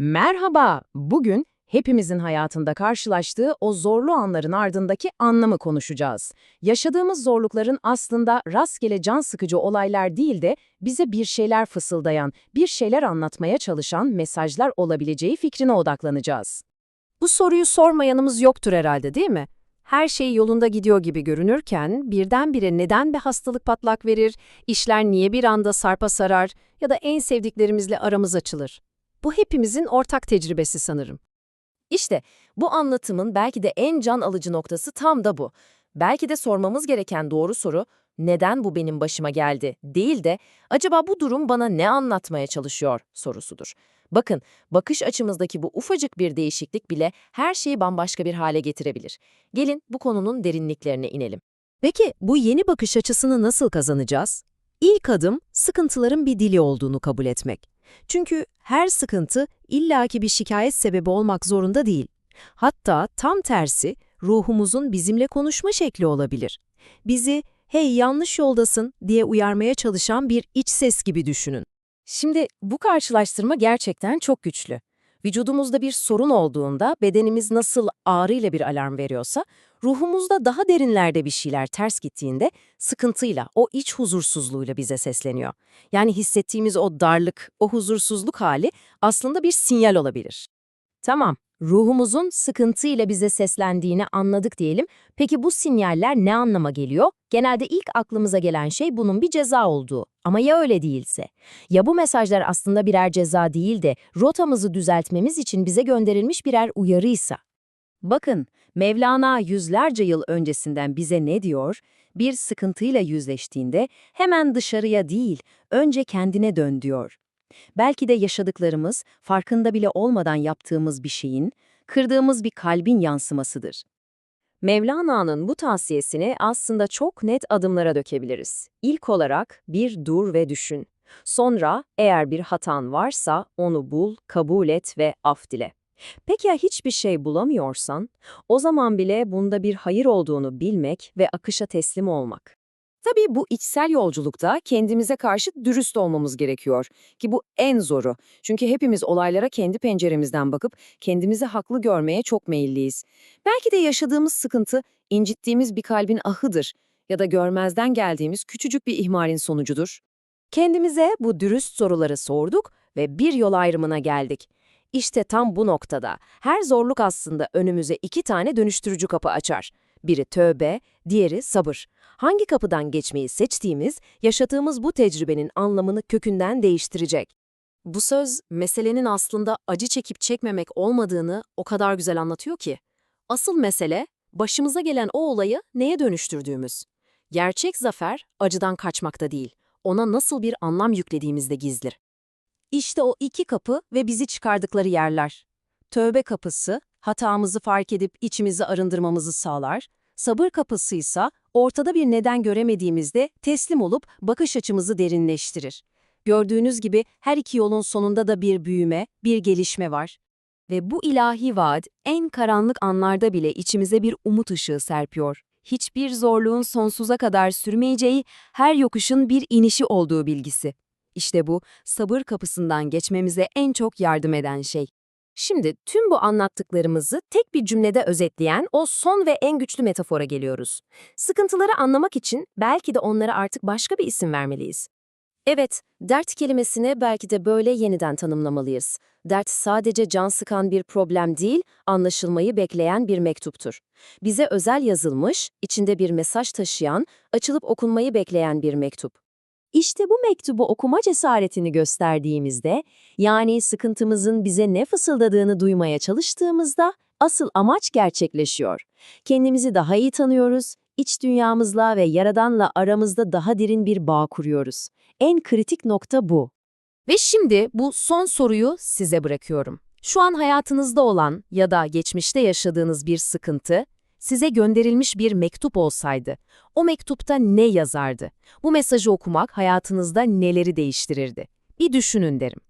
Merhaba, bugün hepimizin hayatında karşılaştığı o zorlu anların ardındaki anlamı konuşacağız. Yaşadığımız zorlukların aslında rastgele can sıkıcı olaylar değil de bize bir şeyler fısıldayan, bir şeyler anlatmaya çalışan mesajlar olabileceği fikrine odaklanacağız. Bu soruyu sormayanımız yoktur herhalde değil mi? Her şey yolunda gidiyor gibi görünürken birdenbire neden bir hastalık patlak verir, işler niye bir anda sarpa sarar ya da en sevdiklerimizle aramız açılır? Bu hepimizin ortak tecrübesi sanırım. İşte bu anlatımın belki de en can alıcı noktası tam da bu. Belki de sormamız gereken doğru soru, neden bu benim başıma geldi değil de acaba bu durum bana ne anlatmaya çalışıyor sorusudur. Bakın, bakış açımızdaki bu ufacık bir değişiklik bile her şeyi bambaşka bir hale getirebilir. Gelin bu konunun derinliklerine inelim. Peki bu yeni bakış açısını nasıl kazanacağız? İlk adım sıkıntıların bir dili olduğunu kabul etmek. Çünkü her sıkıntı illaki bir şikayet sebebi olmak zorunda değil. Hatta tam tersi ruhumuzun bizimle konuşma şekli olabilir. Bizi hey yanlış yoldasın diye uyarmaya çalışan bir iç ses gibi düşünün. Şimdi bu karşılaştırma gerçekten çok güçlü. Vücudumuzda bir sorun olduğunda bedenimiz nasıl ağrıyla bir alarm veriyorsa, ruhumuzda daha derinlerde bir şeyler ters gittiğinde sıkıntıyla, o iç huzursuzluğuyla bize sesleniyor. Yani hissettiğimiz o darlık, o huzursuzluk hali aslında bir sinyal olabilir. Tamam, ruhumuzun sıkıntıyla bize seslendiğini anladık diyelim. Peki bu sinyaller ne anlama geliyor? Genelde ilk aklımıza gelen şey bunun bir ceza olduğu. Ama ya öyle değilse? Ya bu mesajlar aslında birer ceza değil de rotamızı düzeltmemiz için bize gönderilmiş birer uyarıysa? Bakın, Mevlana yüzlerce yıl öncesinden bize ne diyor? Bir sıkıntıyla yüzleştiğinde hemen dışarıya değil, önce kendine dön diyor. Belki de yaşadıklarımız, farkında bile olmadan yaptığımız bir şeyin, kırdığımız bir kalbin yansımasıdır. Mevlana'nın bu tavsiyesini aslında çok net adımlara dökebiliriz. İlk olarak bir dur ve düşün. Sonra eğer bir hatan varsa onu bul, kabul et ve af dile. Peki ya hiçbir şey bulamıyorsan, o zaman bile bunda bir hayır olduğunu bilmek ve akışa teslim olmak. Tabii bu içsel yolculukta kendimize karşı dürüst olmamız gerekiyor ki bu en zoru. Çünkü hepimiz olaylara kendi penceremizden bakıp kendimizi haklı görmeye çok meyilliyiz. Belki de yaşadığımız sıkıntı incittiğimiz bir kalbin ahıdır ya da görmezden geldiğimiz küçücük bir ihmalin sonucudur. Kendimize bu dürüst soruları sorduk ve bir yol ayrımına geldik. İşte tam bu noktada her zorluk aslında önümüze iki tane dönüştürücü kapı açar. Biri tövbe, diğeri sabır. Hangi kapıdan geçmeyi seçtiğimiz, yaşadığımız bu tecrübenin anlamını kökünden değiştirecek. Bu söz, meselenin aslında acı çekip çekmemek olmadığını o kadar güzel anlatıyor ki. Asıl mesele, başımıza gelen o olayı neye dönüştürdüğümüz. Gerçek zafer, acıdan kaçmakta değil, ona nasıl bir anlam yüklediğimizde gizlir. İşte o iki kapı ve bizi çıkardıkları yerler. Tövbe kapısı, hatamızı fark edip içimizi arındırmamızı sağlar, sabır kapısı ise ortada bir neden göremediğimizde teslim olup bakış açımızı derinleştirir. Gördüğünüz gibi her iki yolun sonunda da bir büyüme, bir gelişme var. Ve bu ilahi vaat en karanlık anlarda bile içimize bir umut ışığı serpiyor. Hiçbir zorluğun sonsuza kadar sürmeyeceği, her yokuşun bir inişi olduğu bilgisi. İşte bu, sabır kapısından geçmemize en çok yardım eden şey. Şimdi tüm bu anlattıklarımızı tek bir cümlede özetleyen o son ve en güçlü metafora geliyoruz. Sıkıntıları anlamak için belki de onlara artık başka bir isim vermeliyiz. Evet, dert kelimesini belki de böyle yeniden tanımlamalıyız. Dert sadece can sıkan bir problem değil, anlaşılmayı bekleyen bir mektuptur. Bize özel yazılmış, içinde bir mesaj taşıyan, açılıp okunmayı bekleyen bir mektup. İşte bu mektubu okuma cesaretini gösterdiğimizde, yani sıkıntımızın bize ne fısıldadığını duymaya çalıştığımızda asıl amaç gerçekleşiyor. Kendimizi daha iyi tanıyoruz, iç dünyamızla ve Yaradan'la aramızda daha derin bir bağ kuruyoruz. En kritik nokta bu. Ve şimdi bu son soruyu size bırakıyorum. Şu an hayatınızda olan ya da geçmişte yaşadığınız bir sıkıntı, size gönderilmiş bir mektup olsaydı, o mektupta ne yazardı? Bu mesajı okumak hayatınızda neleri değiştirirdi? Bir düşünün derim.